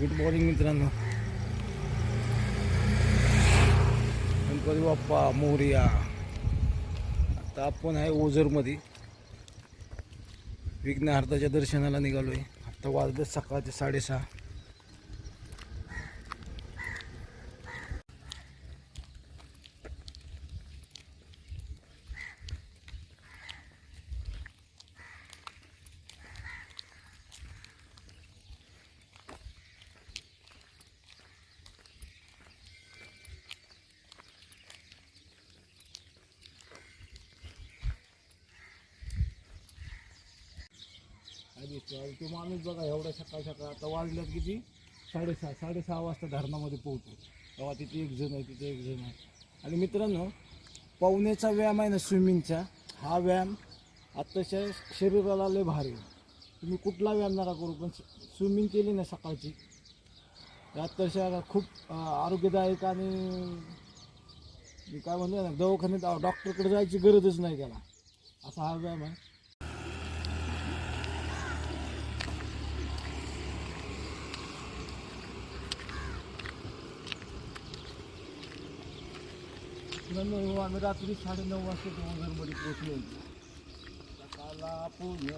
Good morning मित्रांनो. गणपती बाप्पा मोर्या. आता आपण आहे ओझरमध्ये. विघ्नहार्थाच्या दर्शनाला निघालो आहे आत्ता वाजले सकाळचे साडेसहा. आधी तो तो माणूस बघा एवढ्या सकाळ सकाळ आता वाजल्यात किती? साडेसहा साडेसहा वाजता धरणामध्ये पोहोचतो. तेव्हा तिथे एक जण आहे तिथे एक जण आहे. आणि मित्रांनो पवनेचा व्यायाम आहे ना स्विमिंगचा. हा व्यायाम आत्ताच्या शरीराला लय भारी आहे. तुम्ही कुठला व्यायाम नका करू पण स्विमिंग केली ना सकाळची तर आत्ताच्या खूप आरोग्यदायक आणि मी काय म्हणतो ना दवाखान्यात डॉक्टरकडे जायची गरजच नाही त्याला. असा हा व्यायाम आहे. नऊ हो, आम्ही रात्री साडेनऊ वाजता डोंगरमध्ये पोचलो सकाळला पूर्ण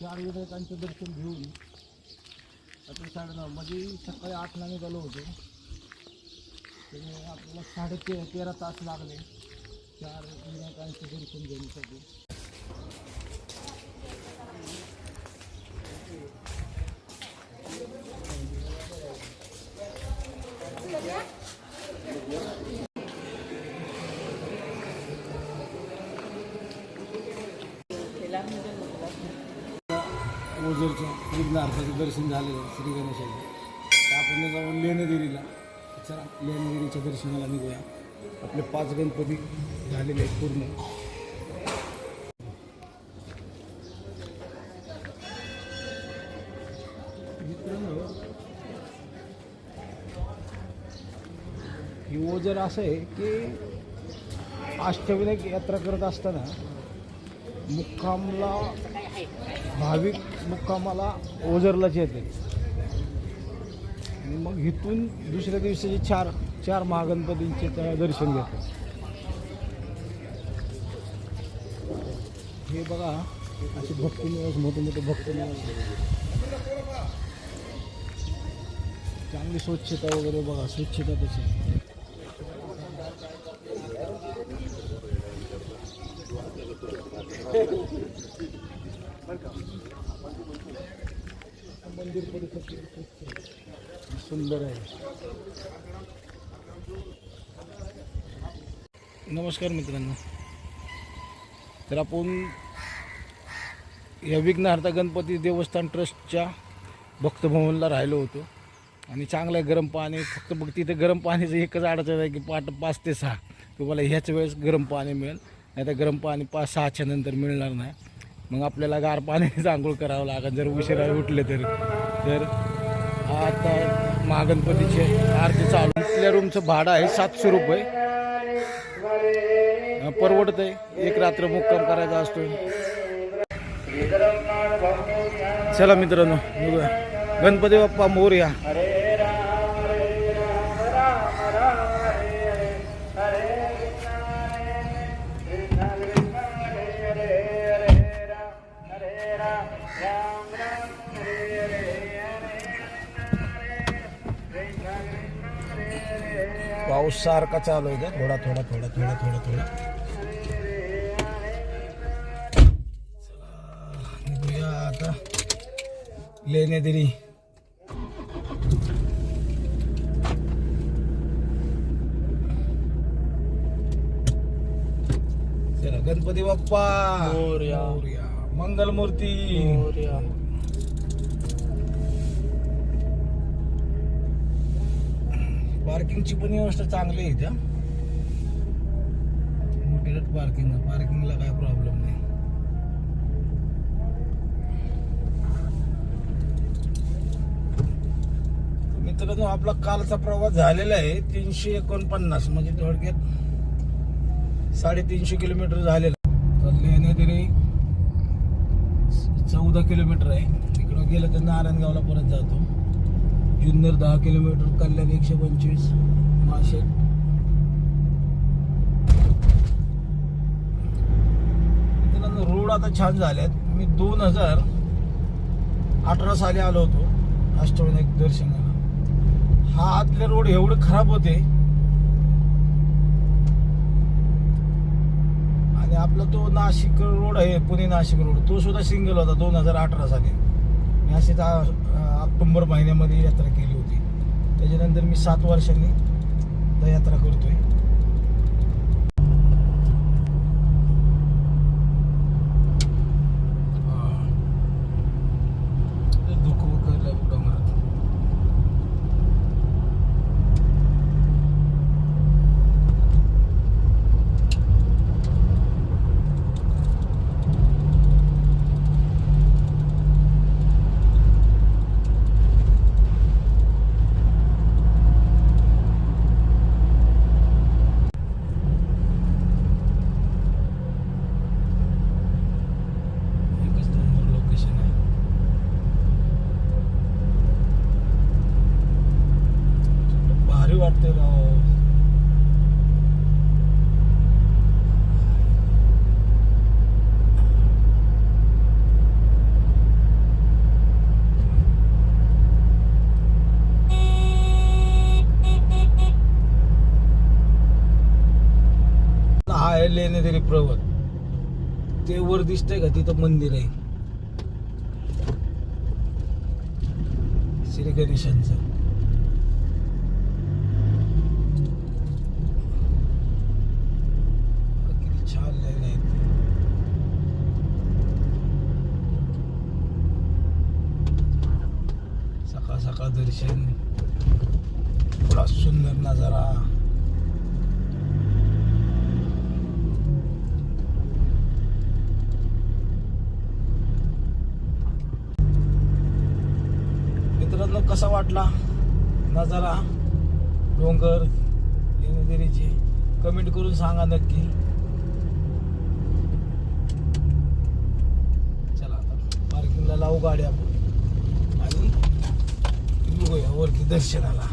चार विनायकांचं दर्शन घेऊन रात्री साडेनऊ म्हणजे सकाळी आठला निघालो होतो. त्यामुळे आपल्याला साडे ते तेरा तास लागले. चार विनायकांचं दर्शन घेण्यासाठी. ओझरच्या विघ्नार्थाचं दर्शन झालेलं आहे श्री गणेशाचं. तर आपण जाऊन लेणेदेवीला चला लेणगिरीच्या दर्शनाला निघूया. आपले पाच गणपती झालेले आहेत पूर्ण. मित्रांनो ही ओझर असं आहे की अष्टविनायक यात्रा करत असताना मुक्कामला भाविक मुक्कामाला ओझरलाच येते. आणि मग इथून दुसऱ्या दिवसाचे चार चार महागणपतींचे दर्शन घेतात. हे बघा असे भक्ती निवास मोठे मोठे भक्त निवास चांगली स्वच्छता वगैरे बघा स्वच्छता तशी. मंदिर परिसर सुंदर आहे नमस्कार मित्रांनो. तर आपण या विघ्नहर्ता गणपती देवस्थान ट्रस्टच्या भक्तभवनला राहिलो होतो. आणि चांगलं आहे गरम पाणी फक्त बघ तिथे गरम पाण्याचं एकच अडचण आहे की पाट पाच ते सहा. तुम्हाला ह्याच वेळेस गरम पाणी मिळेल. नाही तर गरम पाणी पाच सहाच्या नंतर मिळणार नाही. मग आपल्याला गार पाण्यानेच आंघोळ करावं लागेल. जर उशिरा उठले तर. तर आता महागणपतीचे आरती चालू. इथल्या रूमचं भाडं आहे सातशे रुपये. परवडत आहे एक रात्र मुक्काम करायचा असतो चला मित्रांनो गणपती बाप्पा मोरया. सारखा चालू आहे थोडा थोडा थोडा थोडा थोडा थोडा. निघूया आता. लेणे चला गणपती बाप्पा. मंगलमूर्ती. पार्किंगची पण व्यवस्था चांगली आहे त्या मोठी पार्किंग पार्किंगला काय प्रॉब्लेम नाही. मित्रांनो आपला कालचा प्रवास झालेला आहे. तीनशे एकोणपन्नास म्हणजे थोडक्यात साडेतीनशे किलोमीटर झालेला तर लेणे तरी चौदा किलोमीटर आहे. इकडं गेलं तर नारायणगावला परत जातो. जुन्नर दहा किलोमीटर कल्याण एकशे पंचवीस माशे रोड आता छान झाल्यात मी दोन हजार अठरा साली आलो होतो अष्टविनायक दर्शनाला. हा आतले रोड एवढे खराब होते. आणि आपला तो नाशिक रोड आहे पुणे नाशिक रोड. तो सुद्धा सिंगल होता दोन हजार अठरा साली. मी अशीच ऑक्टोंबर महिन्यामध्ये यात्रा केली होती. त्याच्यानंतर मी सात वर्षांनी यात्रा करतोय हा. ते दुःख करलं डोंगरात एकच नंबर लोकेशन आहे भारी वाटते राव हा आहे पर्वत. ते वर दिसतंय का? तिथं मंदिर आहे. श्री गणेशांचं किती छान लेणे आहेत. सकाळ सकाळ दर्शन. थोडा सुंदर नजारा मित्रांनो कसा वाटला? नजारा डोंगर येणेदेरीचे कमेंट करून सांगा नक्की. चला आता पार्किंगला लावू गाडी आपण. आणि बघूया वरती दर्शनाला.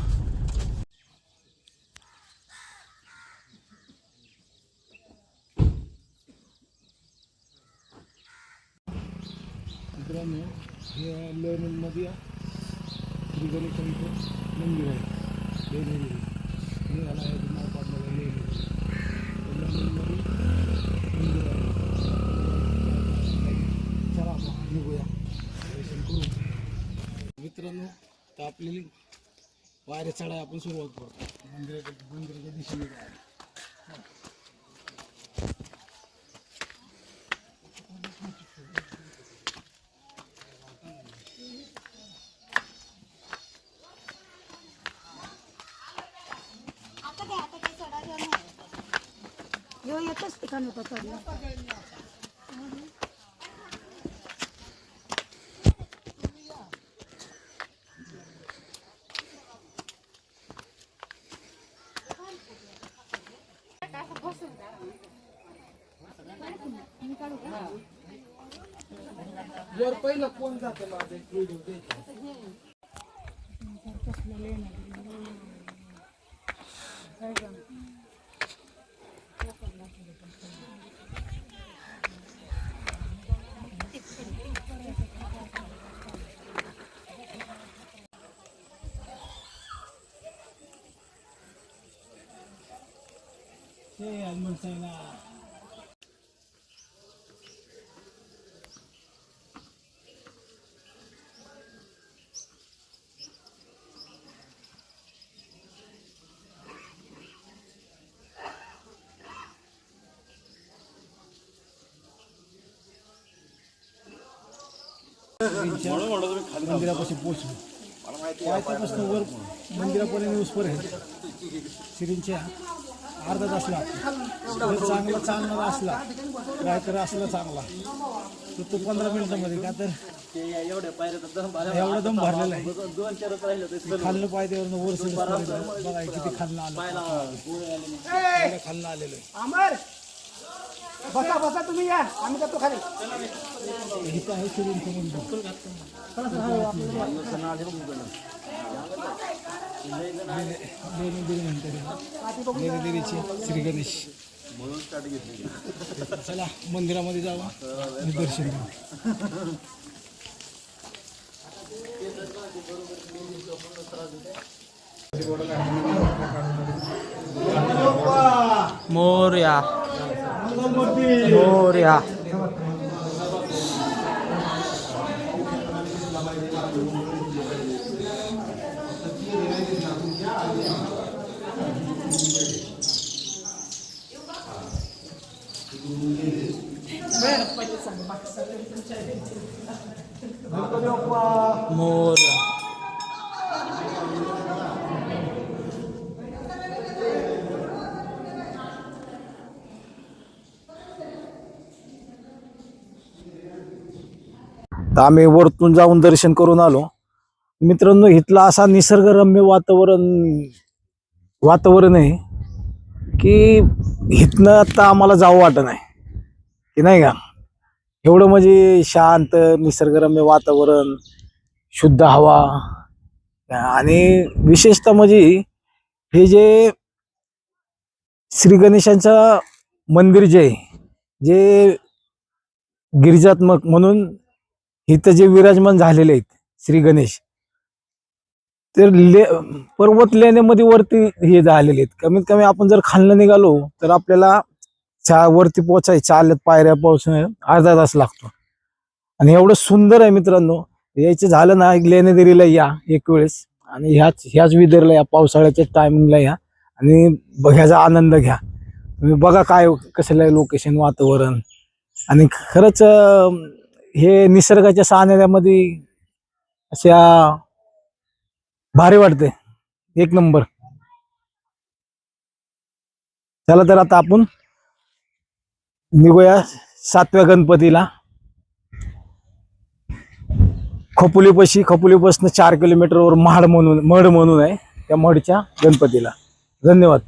मित्रांनो हे लेणीमध्ये श्री गणेशांचं मंदिर आहे. लेणी मी आहे नाव पाडलं लेणी मंदिर आहे. चला आपण निघूया. दर्शन करू. मित्रांनो तर आपली वाऱ्या चढाय आपण सुरुवात करतो. मंदिराच्या मंदिराच्या दिशेने जायला आता काय आता काय चढायला नाही ह्यो एकच ठिकाण होतं चढलं वर पहिलं कोण जातं माझं एक व्हिडिओ द्यायचा हे हनुमान साईला मंदिरापाशी पोचलो पायथ्यापासून वर मंदिरापर्यंत उसपर्यंत श्रींच्या अर्धा तास लागतो. जर चांगला चालणारा असला रायकर असला चांगला तर तो पंधरा मिनिटामध्ये का तर एवढा दम भरलेला आहे. खाल्लं पायथ्यावरनं वर सगळं बघा किती खाल्लं आलं. खाल्लं आलेलं आहे. बसा बसा तुम्ही या. आम्ही जातो खाली. इथं आहे? शिरूरचं लेणीदेवीचे श्री गणेश. चला मंदिरामध्ये जावा दर्शन घेऊ. मोर्या. मोर्या. मोर्या तर आम्ही वरतून जाऊन दर्शन करून आलो. मित्रांनो इथला असा निसर्गरम्य वातावरण वातावरण आहे की इथनं आता आम्हाला जावं वाटत नाही. की नाही का? एवढं म्हणजे शांत निसर्गरम्य वातावरण शुद्ध हवा. आणि विशेषतः म्हणजे हे जे श्री गणेशांचं मंदिर जे आहे जे गिरिजात्मक म्हणून इथं जे विराजमान झालेले आहेत श्री गणेश तर ले पर्वत लेण्यामध्ये वरती हे झालेले आहेत. कमीत कमी आपण जर खालनं निघालो तर आपल्याला चा वरती पोचाय चालत पायऱ्या पोहोचणं अर्धा तास लागतो. आणि एवढं सुंदर आहे मित्रांनो. यायचं झालं ना लेणेदेरीला या एक वेळेस. आणि ह्याच ह्याच विदरला या पावसाळ्याच्या टायमिंगला या. आणि बघ्याचा आनंद घ्या. तुम्ही बघा काय कसलं आहे लोकेशन वातावरण. आणि खरंच हे निसर्गाच्या सानिध्यामध्ये अशा भारी वाटते एक नंबर. चला तर आता आपण निघूया सातव्या गणपतीला. खोपोलीपाशी खोपोलीपासून चार किलोमीटरवर महाड म्हणून मढ म्हणून आहे त्या मढच्या गणपतीला. धन्यवाद.